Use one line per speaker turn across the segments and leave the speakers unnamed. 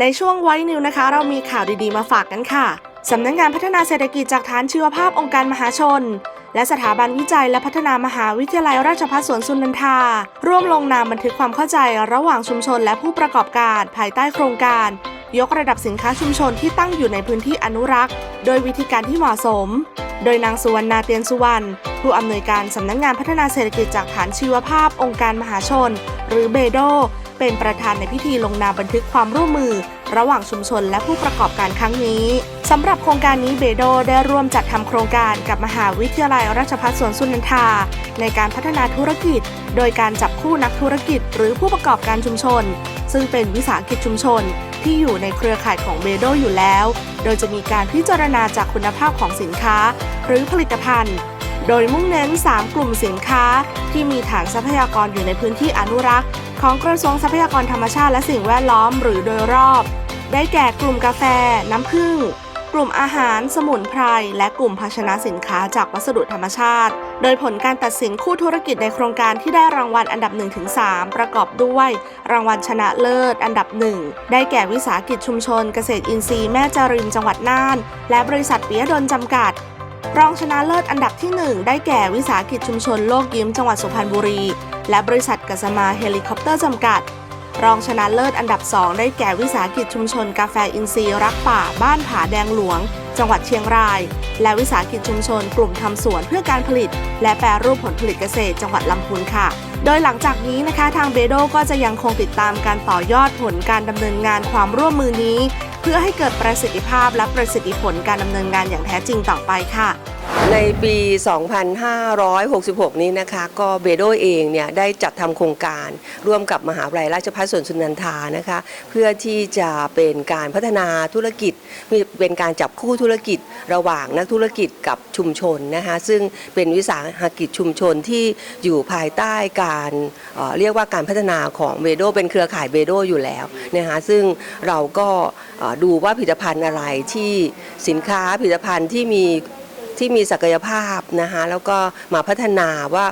ในช่วงไว้นิวนะคะ เรามีข่าวดีๆมาฝากกันค่ะ สำนักงงานพัฒนาเศรษฐกิจจากฐานชีวภาพองค์การมหาชน และสถาบันวิจัยและพัฒนามหาวิทยาลัยราชภัฏสวนสุนันทา ร่วมลงนามบันทึกความเข้าใจระหว่างชุมชนและผู้ประกอบการภายใต้โครงการ ยกระดับสินค้าชุมชนที่ตั้งอยู่ในพื้นที่อนุรักษ์ โดยวิธีการที่เหมาะสม โดยนางสุวรรณาเตียนสุวรรณผู้อำนวยการสำนักงงานพัฒนาเศรษฐกิจจากฐานชีวภาพองค์การมหาชน หรือเบโด เป็นประธานในพิธีลงนามบันทึกความร่วมมือ ระหว่างชุมชนและผู้ประกอบการครั้งนี้สำหรับโครงการนี้เบโดได้ร่วมจัดทำโครงการกับมหาวิทยาลัยราชภัฏสวนสุนันทา ในการพัฒนาธุรกิจ โดยการจับคู่นักธุรกิจ หรือผู้ประกอบการชุมชน ซึ่งเป็นวิสาหกิจชุมชน ที่อยู่ในเครือข่ายของเบโดอยู่แล้ว โดยจะมีการพิจารณาจากคุณภาพของสินค้า หรือผลิตภัณฑ์โดยมุ่งเน้น 3 กลุ่มสินค้า ที่มีฐานทรัพยากรอยู่ในพื้นที่อนุรักษ์ ของกระทรวงทรัพยากรธรรมชาติและสิ่งแวดล้อมหรือโดยรอบ ได้แก่กลุ่มกาแฟ น้ำผึ้งกลุ่มอาหาร สมุนไพร และกลุ่มภาชนะสินค้าจากวัสดุธรรมชาติ โดยผลการตัดสินคู่ธุรกิจในโครงการที่ได้รางวัลอันดับ 1-3 ประกอบด้วย รางวัลชนะเลิศ อันดับ 1 ได้แก่วิสาหกิจชุมชน เกษตรอินทรีย์แม่จริมจังหวัดน่าน และบริษัทปิยดลจำกัด รองชนะเลิศอันดับที่ 1 ได้แก่วิสาหกิจชุมชนโลกยิ้มจังหวัดสุพรรณบุรี และบริษัทกัสมาเฮลิคอปเตอร์จำกัด รองชนะเลิศอันดับ 2 ได้แก่วิสาหกิจชุมชน กาแฟอินทรีย์รักป่า บ้านผาแดงหลวง จังหวัดเชียงราย และวิสาหกิจชุมชน กลุ่มทำสวนเพื่อการผลิต และแปรรูปผลผลิตเกษตร จังหวัดลำพูนค่ะ โดยหลังจากนี้นะคะทางเบโดก็จะยังคงติดตามการต่อยอดผลการดำเนินงานความร่วมมือนี้ เพื่อให้เกิดประสิทธิภาพและประสิทธิผลการดำเนินงานอย่างแท้จริงต่อไปค่ะ
ในปี 2566 นี้นะคะ ก็เบโดเองเนี่ยได้จัดทำโครงการร่วมกับมหาวิทยาลัยราชภัฏสวนสุนันทานะคะ เพื่อที่จะเป็นการพัฒนาธุรกิจเป็นการจับคู่ธุรกิจระหว่างนักธุรกิจกับชุมชนนะคะซึ่งเป็นวิสาหกิจชุมชนที่อยู่ภายใต้การเเรียกว่าการพัฒนาของเบโดเป็นเครือข่ายเบโดอยู่แล้วนะคะซึ่งเราก็ดูว่าผลิตภัณฑ์อะไรที่สินค้าผลิตภัณฑ์ที่มี ที่มีศักยภาพนะคะแล้วก็มาพัฒนาว่า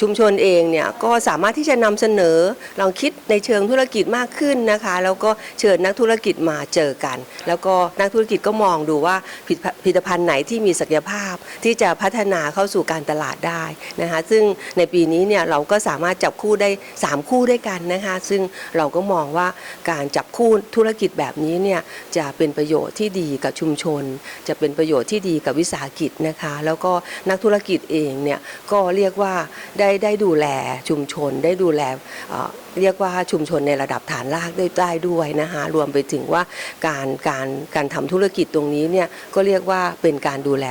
ชุมชนเองเนี่ยก็สามารถที่จะนำเสนอลองคิดในเชิงธุรกิจมากขึ้นนะคะ แล้วก็เชิญนักธุรกิจมาเจอกัน แล้วก็นักธุรกิจก็มองดูว่าผลิตผลิตภัณฑ์ไหนที่มีศักยภาพที่จะพัฒนาเข้าสู่การตลาดได้นะคะซึ่งในปีนี้เนี่ยเราก็สามารถจับคู่ได้ 3 คู่ด้วยกันนะคะ ซึ่งเราก็มองว่าการจับคู่ธุรกิจแบบนี้เนี่ยจะเป็นประโยชน์ที่ดีกับชุมชน จะเป็นประโยชน์ที่ดีกับวิสาหกิจนะคะ แล้วก็นักธุรกิจเองเนี่ยก็เรียกว่าได้ได้ดูแลชุมชน ได้ดูแลเรียกว่าชุมชนในระดับฐานรากได้ได้ด้วยนะคะรวมไปถึงว่าการการการทำธุรกิจตรงนี้เนี่ยก็เรียกว่าเป็นการดูแล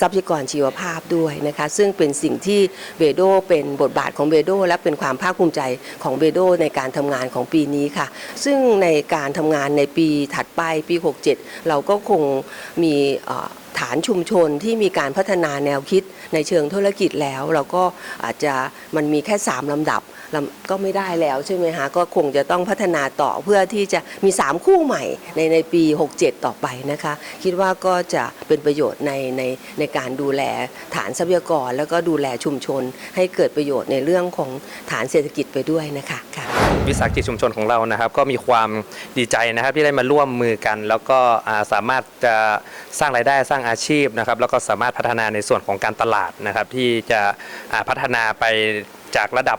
ทรัพยากรชีวภาพด้วยนะคะซึ่งเป็นสิ่งที่เบโดเป็นบทบาทของเบโดและเป็นความภาคภูมิใจของเบโดในการทำงานของปีนี้ค่ะ ซึ่งในการทำงานในปีถัดไปปี 67 เราก็คงมีเอ่อ ฐานชุมชนที่มีการพัฒนาแนวคิดในเชิงธุรกิจแล้ว เราก็อาจจะมันมีแค่ 3ลำดับก็ไม่ได้แล้วใช่ไหมคะก็คงจะต้องพัฒนาต่อเพื่อที่จะมี 3 คู่ใหม่ในในปี 67 ต่อไปนะคะ คิดว่าก็จะเป็นประโยชน์ในในในการดูแลฐานทรัพยากร แล้วก็ดูแลชุมชน ให้เกิดประโยชน์ในเรื่องของฐานเศรษฐกิจไปด้วยนะคะค่ะ
วิสาหกิจชุมชนของเรานะครับ ก็มีความดีใจนะครับที่ได้มาร่วมมือกัน แล้วก็สามารถจะสร้างรายได้สร้างอาชีพนะครับ แล้วก็สามารถพัฒนาในส่วนของการตลาดนะครับ ที่จะพัฒนาไปจากระดับ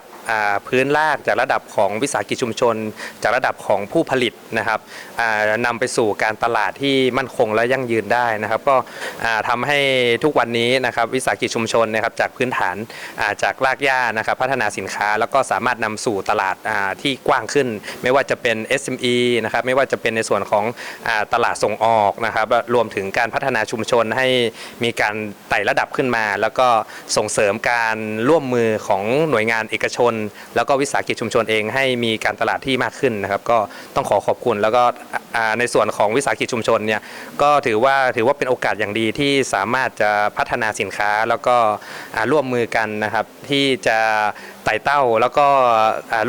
พื้นรากจากระดับของวิสาหกิจชุมชน จากระดับของผู้ผลิตนะครับนำไปสู่การตลาดที่มั่นคงและยั่งยืนได้นะครับ ก็ทำาให้ทุกวันนี้นะครับวิสาหกิจชุมชนนะครับจากพื้นฐานาจากรากหญ้านะครับพัฒนาสินค้าแล้วก็สามารถนำสู่ตลาดาที่กว้างขึ้น ไม่ว่าจะเป็น SME นะครับไม่ว่าจะเป็นในส่วนของอตลาดส่งออกนะครับรวมถึงการพัฒนาชุมชนให้มีการไต่ระดับขึ้นมา แล้วก็ส่งเสริมการร่วมมือของหน่วยงานเอกชนแล้วก็วิสาหกิจชุมชนเองให้มีการตลาดที่มากขึ้นนะครับ ก็ต้องขอขอบคุณแล้วก็ในส่วนของวิสาหกิจชุมชนเนี่ยก็ถือว่าถือว่าเป็นโอกาสอย่างดีที่สามารถจะพัฒนาสินค้าแล้วก็ร่วมมือกันนะครับที่จะไต่เต้าแล้วก็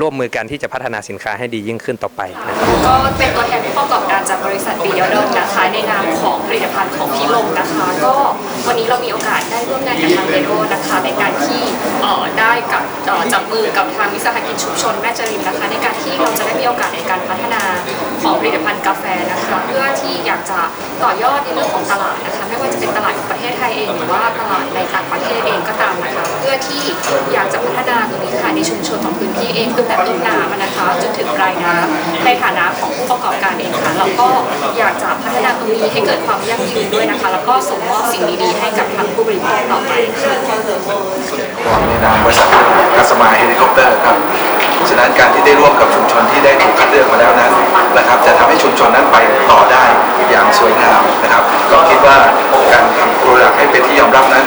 ร่วมมือกันที่จะพัฒนาสินค้าให้ดียิ่งขึ้นต่อไปนะครับ
ก็เป็นตัวแทนผู้ประกอบการจากบริษัทปีเดียวดนนะคะในนามของผลิตภัณฑ์ของพี่ลมนะคะ ก็วันนี้เรามีโอกาสได้ร่วมงานกับทางเรโดนะคะในการที่ อ่อได้กับต่อจับมือกับทางวิสาหกิจชุมชนแม่จริมนะคะ ในการที่เราจะได้มีโอกาสในการพัฒนาของผลิตภัณฑ์กาแฟนะคะ เพื่อที่อยากจะต่อยอดในเรื่องของตลาดนะคะ ไม่ว่าจะเป็นตลาดของประเทศไทยเองหรือว่าตลาดในต่างประเทศเองก็ตามนะคะ เพื่อที่อยากจะพัฒนาตรงนี้ค่ะในชุมชน ของพื้นที่เองตั้งแต่ต้นน้ำนะคะจนถึงปลายน้ำในฐานะของผู้ประกอบการเองค่ะเราก็อยากจะพัฒนาตรงนี้ให้เกิดความยั่งยืนด้วยนะคะ แล้วก็ส่งมอบสิ่งดีๆให้กับทางผู้บริโภคต่อไปค่ะ
ในนามบริษัทกัสมาเฮลิคอปเตอร์ครับฉะนั้นการที่ได้ร่วมกับชุมชนที่ได้ถูกคัดเลือกมาแล้วนั้นนะครับจะทำให้ชุมชนนั้นไปต่อได้ อย่างสวยงามนะครับ ก็คิดว่าการทำโปรดักต์ให้เป็นที่ยอมรับนั้น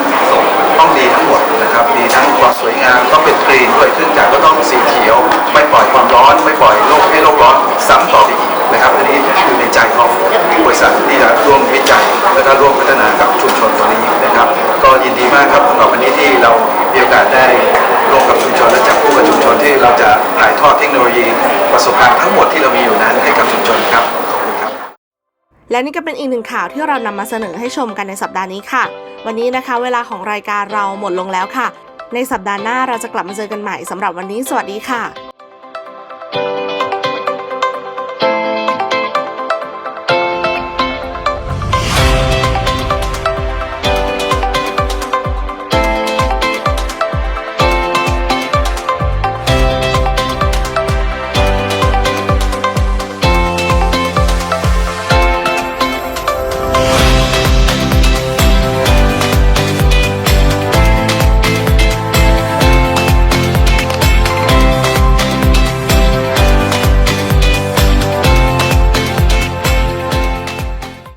ต้องดีทั้งหมดนะครับมีทั้งความสวยงามต้องเป็นกรีนด้วยเครื่องจักรก็ต้องสีเขียว ไม่ปล่อยความร้อนไม่ปล่อยโลกให้โลกร้อนซ้ำต่อไปอีกนะครับอันนี้อยู่ในใจของบริษัทที่จะร่วมวิจัยและก็ร่วมพัฒนากับชุมชนตรงนี้นะครับ ก็ยินดีมากครับสำหรับวันนี้ที่เรามีโอกาสได้ร่วมกับชุมชนและจับคู่กับชุมชนที่เราจะถ่ายทอดเทคโนโลยีประสบการณ์ทั้งหมดที่เรามีอยู่นั้นให้กับชุมชนครับขอบคุณครับ
และนี่ก็เป็นอีกหนึ่งข่าวที่เรานำมาเสนอให้ชมกันในสัปดาห์นี้ค่ะ วันนี้นะคะ เวลาของรายการเราหมดลงแล้วค่ะ ในสัปดาห์หน้าเราจะกลับมาเจอกันใหม่สำหรับวันนี้ สวัสดีค่ะ